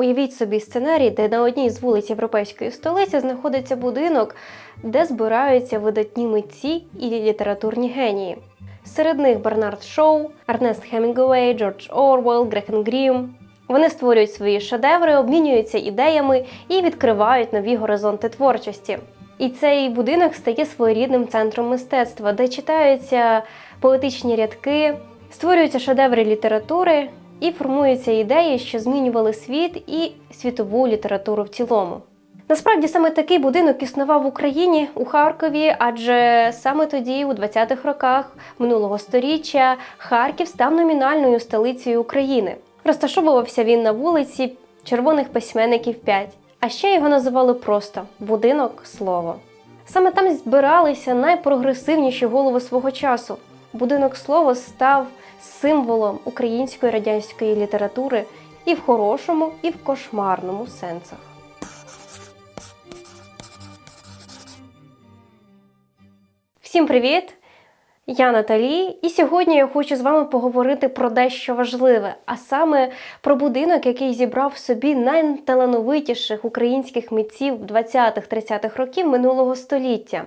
Уявіть собі сценарій, де на одній з вулиць європейської столиці знаходиться будинок, де збираються видатні митці і літературні генії. Серед них Бернард Шоу, Ернест Хемінгуей, Джордж Орвелл, Грехен Грім. Вони створюють свої шедеври, обмінюються ідеями і відкривають нові горизонти творчості. І цей будинок стає своєрідним центром мистецтва, де читаються поетичні рядки, створюються шедеври літератури і формуються ідеї, що змінювали світ і світову літературу в цілому. Насправді саме такий будинок існував в Україні у Харкові, адже саме тоді, у 20-х роках минулого століття, Харків став номінальною столицею України. Розташовувався він на вулиці Червоних письменників 5, а ще його називали просто будинок слово. Саме там збиралися найпрогресивніші голови свого часу. Будинок слово став символом української радянської літератури і в хорошому, і в кошмарному сенсах. Всім привіт! Я Наталі, і сьогодні я хочу з вами поговорити про дещо важливе, а саме про будинок, який зібрав в собі найталановитіших українських митців 20-30-х років минулого століття.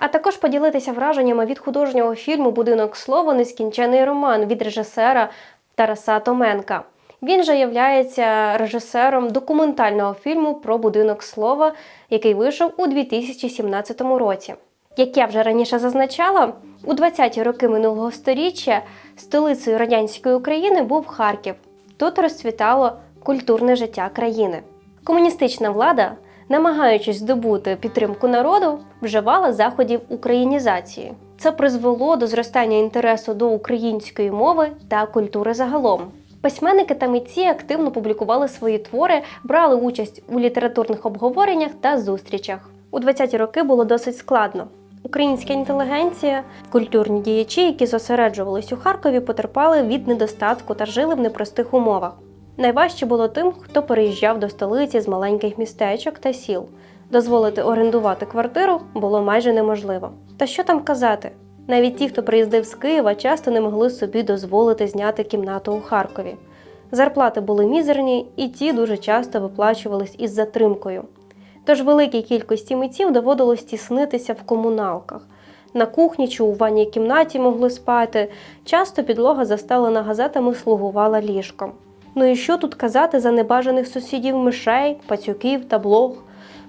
А також поділитися враженнями від художнього фільму Будинок слово Нескінчений роман від режисера Тараса Томенка. Він же являється режисером документального фільму про будинок слова, який вийшов у 2017 році. Як я вже раніше зазначала, у 20-ті роки минулого століття столицею радянської України був Харків. Тут розцвітало культурне життя країни. Комуністична влада, намагаючись здобути підтримку народу, вживала заходів українізації. Це призвело до зростання інтересу до української мови та культури загалом. Письменники та митці активно публікували свої твори, брали участь у літературних обговореннях та зустрічах. У 20-ті роки було досить складно. Українська інтелігенція, культурні діячі, які зосереджувались у Харкові, потерпали від недостатку та жили в непростих умовах. Найважче було тим, хто переїжджав до столиці з маленьких містечок та сіл. Дозволити орендувати квартиру було майже неможливо. Та що там казати? Навіть ті, хто приїздив з Києва, часто не могли собі дозволити зняти кімнату у Харкові. Зарплати були мізерні, і ті дуже часто виплачувались із затримкою. Тож великій кількості митців доводилось тіснитися в комуналках. На кухні чи у ванній кімнаті могли спати. Часто підлога застелена газетами слугувала ліжком. Ну і що тут казати за небажаних сусідів мишей, пацюків та блох?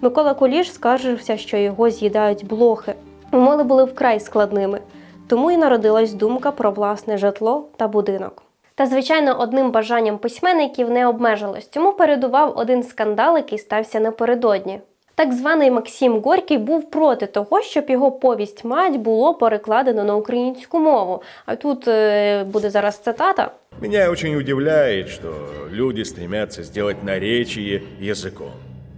Микола Куліш скаржився, що його з'їдають блохи. Умови були вкрай складними, тому і народилась думка про власне житло та будинок. Та, звичайно, одним бажанням письменників не обмежилось. Цьому передував один скандал, який стався напередодні. Так званий Максим Горький був проти того, щоб його повість мать було перекладено на українську мову. А тут е, буде зараз цитата. Меня очень удивляет, что люди стремятся сделать наречие языком.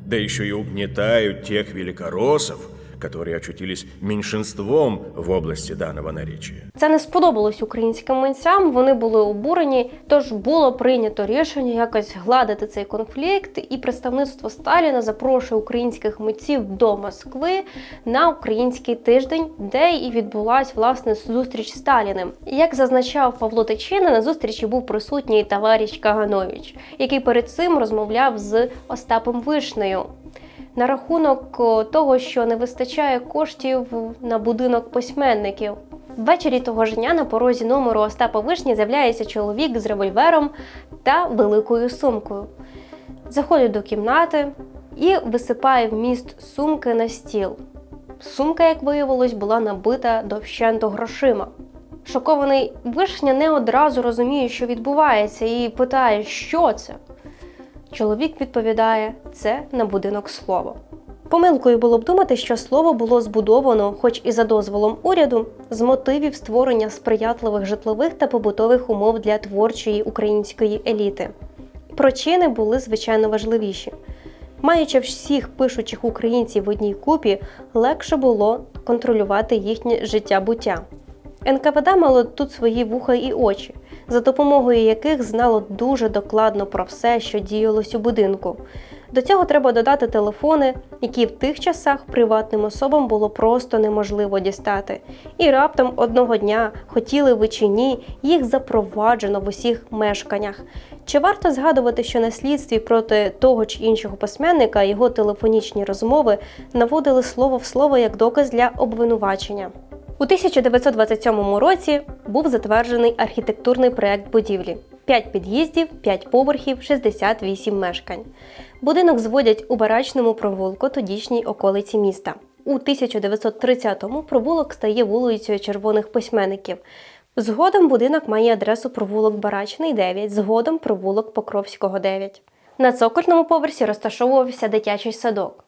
Да еще и угнетают тех великороссов, которые очутились меньшинством в области данного наречия. Це не сподобалось українським митцям, вони були обурені. Тож було прийнято рішення якось гладити цей конфлікт, і представництво Сталіна запрошує українських митців до Москви на український тиждень, де і відбулась власне зустріч з Сталіним. Як зазначав Павло Тичина, на зустрічі був присутній товариш Каганович, який перед цим розмовляв з Остапом Вишнею. На рахунок того, що не вистачає коштів на будинок письменників. Ввечері того ж дня на порозі номеру Остапа Вишні з'являється чоловік з револьвером та великою сумкою. Заходить до кімнати і висипає вміст сумки на стіл. Сумка, як виявилось, була набита довщенто грошима. Шокований вишня не одразу розуміє, що відбувається, і питає, що це. Чоловік відповідає: це на будинок слово. Помилкою було б думати, що слово було збудовано, хоч і за дозволом уряду, з мотивів створення сприятливих житлових та побутових умов для творчої української еліти. Причини були звичайно важливіші. Маючи всіх пишучих українців в одній купі, легше було контролювати їхнє життя буття. НКВД мало тут свої вуха і очі, за допомогою яких знало дуже докладно про все, що діялось у будинку. До цього треба додати телефони, які в тих часах приватним особам було просто неможливо дістати. І раптом одного дня, хотіли ви чи ні, їх запроваджено в усіх мешканнях. Чи варто згадувати, що на слідстві проти того чи іншого письменника його телефонічні розмови наводили слово в слово як доказ для обвинувачення? У 1927 році був затверджений архітектурний проект будівлі: 5 під'їздів, 5 поверхів, 68 мешкань. Будинок зводять у барачному провулку тодішній околиці міста. У 1930-му провулок стає вулицею червоних письменників. Згодом будинок має адресу провулок Барачний 9, згодом провулок Покровського 9. На цокольному поверсі розташовувався дитячий садок.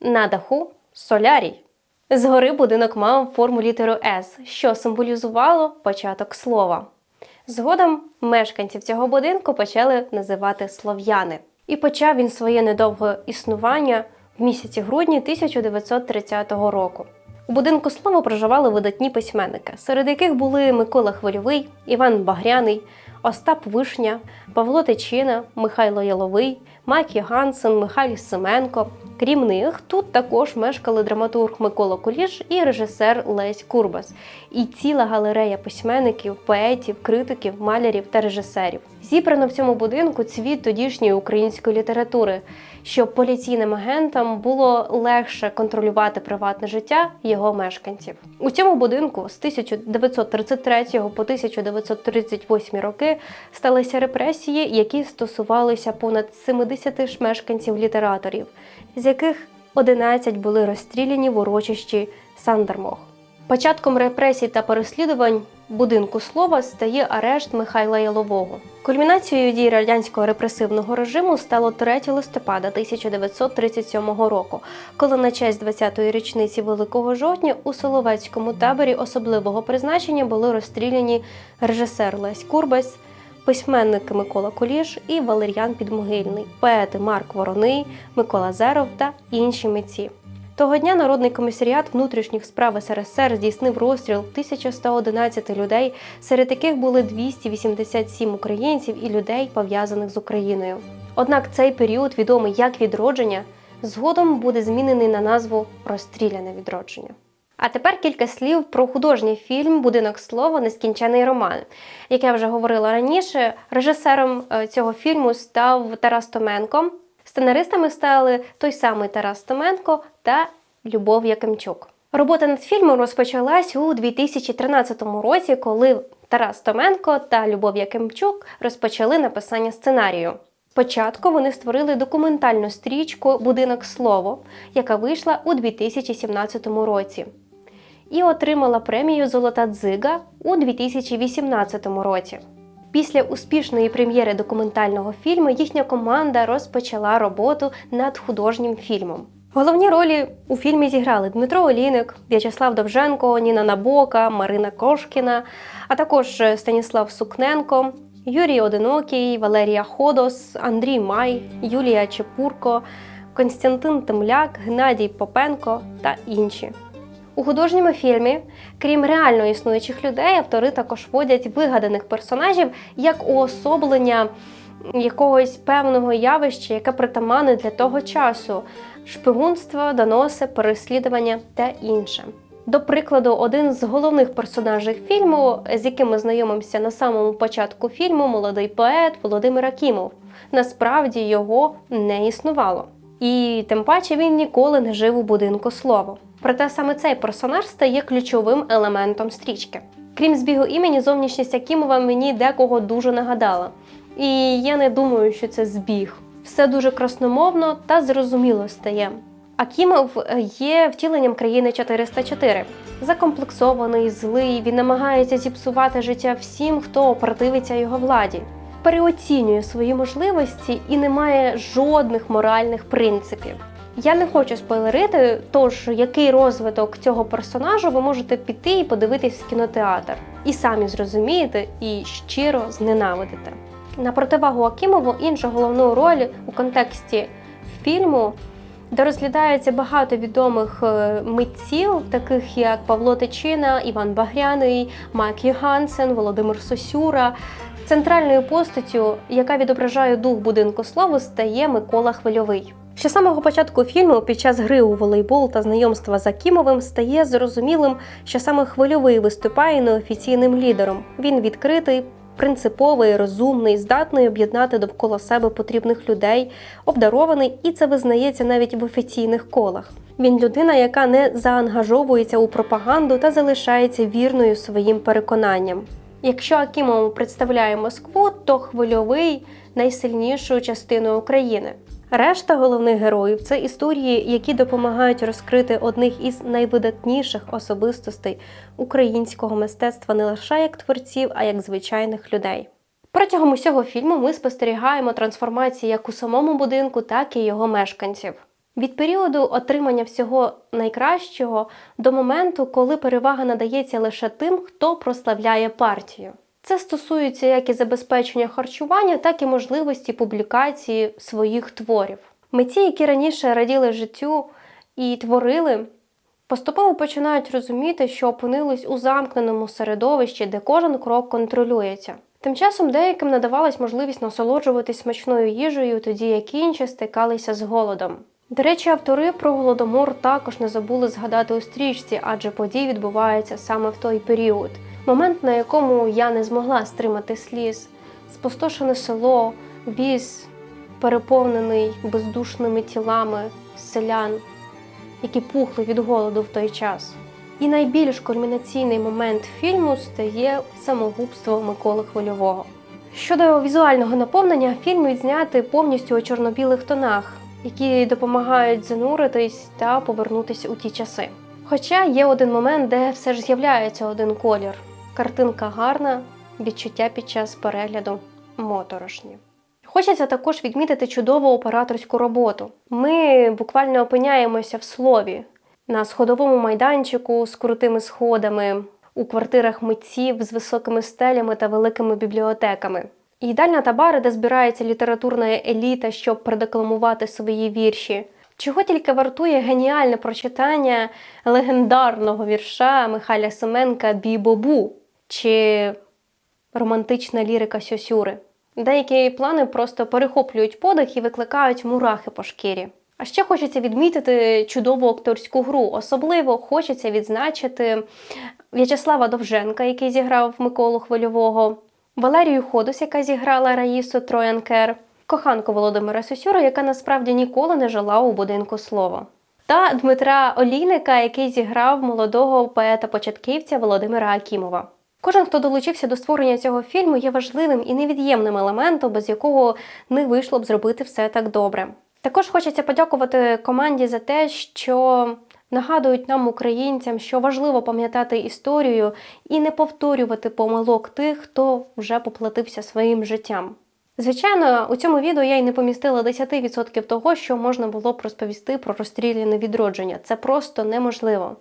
На даху солярій. Згори будинок мав форму літеру С, що символізувало початок слова. Згодом мешканців цього будинку почали називати слов'яни. І почав він своє недовге існування в місяці грудні 1930 року. У будинку слова проживали видатні письменники, серед яких були Микола Хвильовий, Іван Багряний, Остап Вишня, Павло Тичина, Михайло Яловий, Майк Йогансен, Михайло Семенко. Крім них, тут також мешкали драматург Микола Куліш і режисер Лесь Курбас, і ціла галерея письменників, поетів, критиків, малярів та режисерів. Зібрано в цьому будинку цвіт тодішньої української літератури, щоб поліційним агентам було легше контролювати приватне життя його мешканців. У цьому будинку з 1933 по 1938 роки сталися репресії, які стосувалися понад 70 ж мешканців літераторів, з яких 11 були розстріляні в урочищі Сандермох. Початком репресій та переслідувань будинку слова стає арешт Михайла Ялового. Кульмінацією дій радянського репресивного режиму стало 3 листопада 1937 року, коли на честь 20-ї річниці Великого жовтня у Соловецькому таборі особливого призначення були розстріляні режисер Лесь Курбас, письменники Микола Куліш і Валер'ян Підмогильний, поети Марк Вороний, Микола Зеров та інші митці. Того дня Народний комісаріат внутрішніх справ СРСР здійснив розстріл 1111 людей, серед яких були 287 українців і людей, пов'язаних з Україною. Однак цей період, відомий як відродження, згодом буде змінений на назву Розстріляне відродження. А тепер кілька слів про художній фільм Будинок слова Нескінчений роман. Як я вже говорила раніше, режисером е, цього фільму став Тарас Томенко. Сценаристами стали той самий Тарас Томенко та Любов Якимчук. Робота над фільмом розпочалась у 2013 році, коли Тарас Томенко та Любов Якимчук розпочали написання сценарію. Спочатку вони створили документальну стрічку Будинок слово, яка вийшла у 2017 році, і отримала премію Золота дзига у 2018 році. Після успішної прем'єри документального фільму їхня команда розпочала роботу над художнім фільмом. Головні ролі у фільмі зіграли Дмитро Олійник, В'ячеслав Довженко, Ніна Набока, Марина Кошкіна, а також Станіслав Сукненко, Юрій Одинокий, Валерія Ходос, Андрій Май, Юлія Чепурко, Константин Темляк, Геннадій Попенко та інші. У художньому фільмі, крім реально існуючих людей, автори також вводять вигаданих персонажів як уособлення якогось певного явища, яке притаманне для того часу: шпигунство, доноси, переслідування та інше. До прикладу, один з головних персонажів фільму, з яким ми знайомимося на самому початку фільму, молодий поет Володимир Акімов. Насправді його не існувало. І тим паче він ніколи не жив у будинку слово. Проте саме цей персонаж стає ключовим елементом стрічки. Крім збігу імені, зовнішність Акімова мені декого дуже нагадала. І я не думаю, що це збіг. Все дуже красномовно та зрозуміло стає. Акімов е, є втіленням країни 404. Закомплексований, злий, він намагається зіпсувати життя всім, хто противиться його владі. Переоцінює свої можливості і не має жодних моральних принципів. Я не хочу спойлерити, тож який розвиток цього персонажу ви можете піти і подивитись в кінотеатр. І самі зрозумієте і щиро зненавидите. На противагу Акімову іншу головну роль у контексті фільму, де розглядається багато відомих е, митців, таких як Павло Тичина, Іван Багряний, Майк Йогансен, Володимир Сосюра, Центральною постаттю, яка відображає дух будинку слави, стає Микола Хвильовий. Ще з самого початку фільму, під час гри у волейбол та знайомства з Акімовим, стає зрозумілим, що саме хвильовий виступає неофіційним лідером. Він відкритий, принциповий, розумний, здатний об'єднати довкола себе потрібних людей, обдарований, і це визнається навіть в офіційних колах. Він людина, яка не заангажовується у пропаганду та залишається вірною своїм переконанням. Якщо Акімову представляє Москву, то хвильовий найсильнішою частиною України. Решта головних героїв це історії, які допомагають розкрити одних із найвидатніших особистостей українського мистецтва не лише як творців, а як звичайних людей. Протягом усього фільму ми спостерігаємо трансформації як у самому будинку, так і його мешканців. Від періоду отримання всього найкращого до моменту, коли перевага надається лише тим, хто прославляє партію. Це стосується як і забезпечення харчування, так і можливості публікації своїх творів. Митці, які раніше раділи життю і творили, поступово починають розуміти, що опинились у замкненому середовищі, де кожен крок контролюється. Тим часом деяким надавалась можливість насолоджуватись смачною їжею, тоді як інші стикалися з голодом. До речі, автори про голодомор також не забули згадати у стрічці, адже події відбуваються саме в той період. Момент, на якому я не змогла стримати сліз, спустошене село, віз, переповнений бездушними тілами селян, які пухли від голоду в той час. І найбільш кульмінаційний момент фільму стає самогубство Миколи Хвильового. Щодо візуального наповнення, фільм відзнятий повністю у чорно-білих тонах, які допомагають зануритись та повернутися у ті часи. Хоча є один момент, де все ж з'являється один колір. Картинка гарна, відчуття під час перегляду моторошні. Хочеться також відмітити чудову операторську роботу. Ми буквально опиняємося в слові на сходовому майданчику з крутими сходами, у квартирах митців з високими стелями та великими бібліотеками. Їдальня та бари, де збирається літературна еліта, щоб продекламувати свої вірші. Чого тільки вартує геніальне прочитання легендарного вірша Михайля Семенка Бібобу чи романтична лірика Сьосюри. Деякі плани просто перехоплюють подих і викликають мурахи по шкірі. А ще хочеться відмітити чудову акторську гру. Особливо хочеться відзначити В'ячеслава Довженка, який зіграв Миколу Хвильового, Валерію Ходус, яка зіграла Раїсу Троянкер, коханку Володимира Сосюра, яка насправді ніколи не жила у будинку слова. Та Дмитра Олійника, який зіграв молодого поета-початківця Володимира Акімова. Кожен, хто долучився до створення цього фільму, є важливим і невід'ємним елементом, без якого не вийшло б зробити все так добре. Також хочеться подякувати команді за те, що нагадують нам, українцям, що важливо пам'ятати історію і не повторювати помилок тих, хто вже поплатився своїм життям. Звичайно, у цьому відео я й не помістила 10% того, що можна було б розповісти про розстріляне відродження. Це просто неможливо.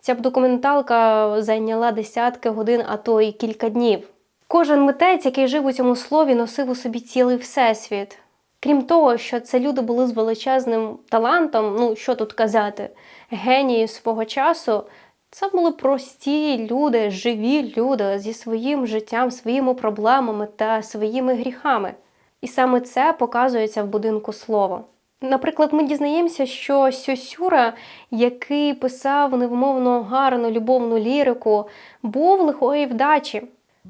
Ця б документалка зайняла десятки годин, а то й кілька днів. Кожен митець, який жив у цьому слові, носив у собі цілий всесвіт. Крім того, що це люди були з величезним талантом, ну що тут казати, генії свого часу, це були прості люди, живі люди зі своїм життям, своїми проблемами та своїми гріхами. І саме це показується в будинку слова. Наприклад, ми дізнаємося, що Сьосюра, який писав невмовно гарну любовну лірику, був лихої вдачі.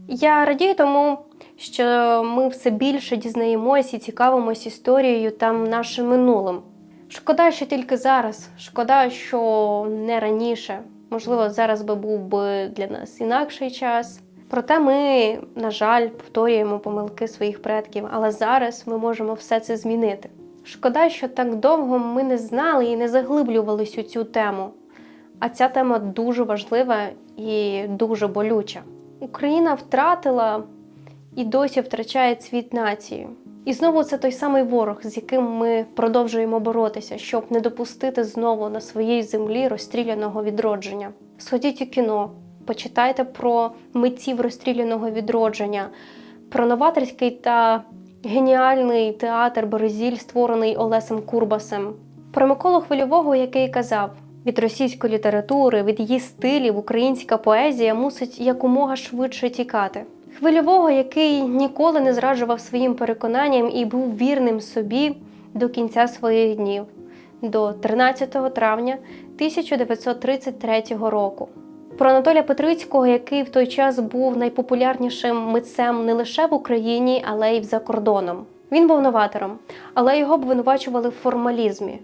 Я радію тому, що ми все більше дізнаємось і цікавимось історією там нашим минулим. Шкода, що тільки зараз. Шкода, що не раніше. Можливо, зараз би був би для нас інакший час. Проте ми, на жаль, повторюємо помилки своїх предків, але зараз ми можемо все це змінити. Шкода, що так довго ми не знали і не заглиблювались у цю тему. А ця тема дуже важлива і дуже болюча. Україна втратила і досі втрачає цвіт нації. І знову це той самий ворог, з яким ми продовжуємо боротися, щоб не допустити знову на своїй землі розстріляного відродження. Сходіть у кіно, почитайте про митців розстріляного відродження, про новаторський та геніальний театр Березіль, створений Олесем Курбасем, про Миколу Хвильового, який казав. Від російської літератури, від її стилів, українська поезія мусить якомога швидше тікати. Хвильового, який ніколи не зраджував своїм переконанням і був вірним собі до кінця своїх днів, до 13 травня 1933 року. Про Анатолія Петрицького, який в той час був найпопулярнішим митцем не лише в Україні, але й за кордоном. Він був новатором, але його обвинувачували в формалізмі.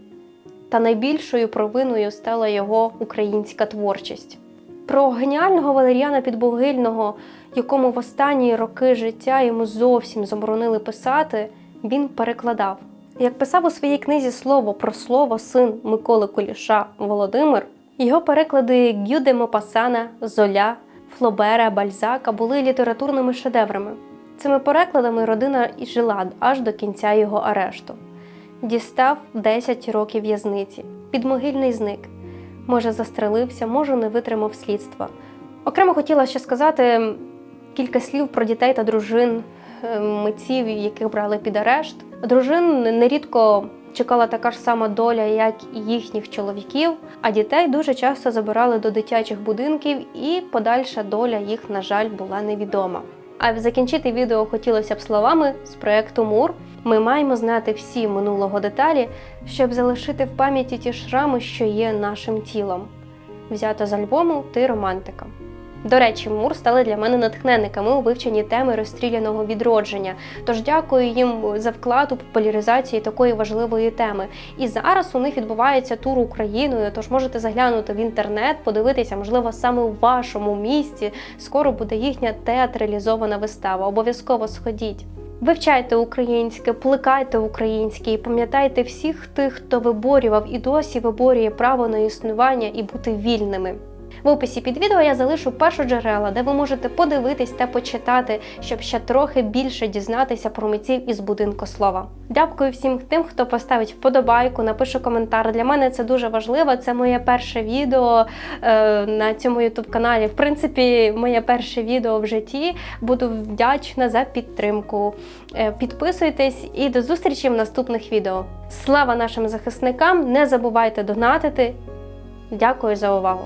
Та найбільшою провиною стала його українська творчість. Про геніального Валеріана Підбогильного, якому в останні роки життя йому зовсім заборонили писати, він перекладав. Як писав у своїй книзі Слово про слово син Миколи Куліша Володимир, його переклади Гюде Мопасана, Золя, Флобера, Бальзака були літературними шедеврами. Цими перекладами родина і жила аж до кінця його арешту. Дістав 10 років в'язниці, підмогильний зник. Може, застрелився, може, не витримав слідства. Окремо хотіла ще сказати кілька слів про дітей та дружин е, митців, яких брали під арешт. Дружин нерідко чекала така ж сама доля, як і їхніх чоловіків, а дітей дуже часто забирали до дитячих будинків, і подальша доля їх, на жаль, була невідома. А закінчити відео хотілося б словами з проекту Мур. Ми маємо знати всі минулого деталі, щоб залишити в пам'яті ті шрами, що є нашим тілом. Взято з альбому Ти романтика. До речі, Мур стали для мене натхненниками у вивченні теми розстріляного відродження. Тож дякую їм за вклад у популяризації такої важливої теми. І зараз у них відбувається тур Україною. Тож можете заглянути в інтернет, подивитися, можливо, саме у вашому місті. Скоро буде їхня театралізована вистава. Обов'язково сходіть. Вивчайте українське, плекайте українське і пам'ятайте всіх тих, хто виборював і досі виборює право на існування і бути вільними. В описі під відео я залишу першоджерела, де ви можете подивитись та почитати, щоб ще трохи більше дізнатися про митців із будинку слова. Дякую всім тим, хто поставить вподобайку, напише коментар. Для мене це дуже важливо. Це моє перше відео е, на цьому ютуб каналі. В принципі, моє перше відео в житті. Буду вдячна за підтримку. Е, підписуйтесь і до зустрічі в наступних відео. Слава нашим захисникам! Не забувайте донатити. Дякую за увагу!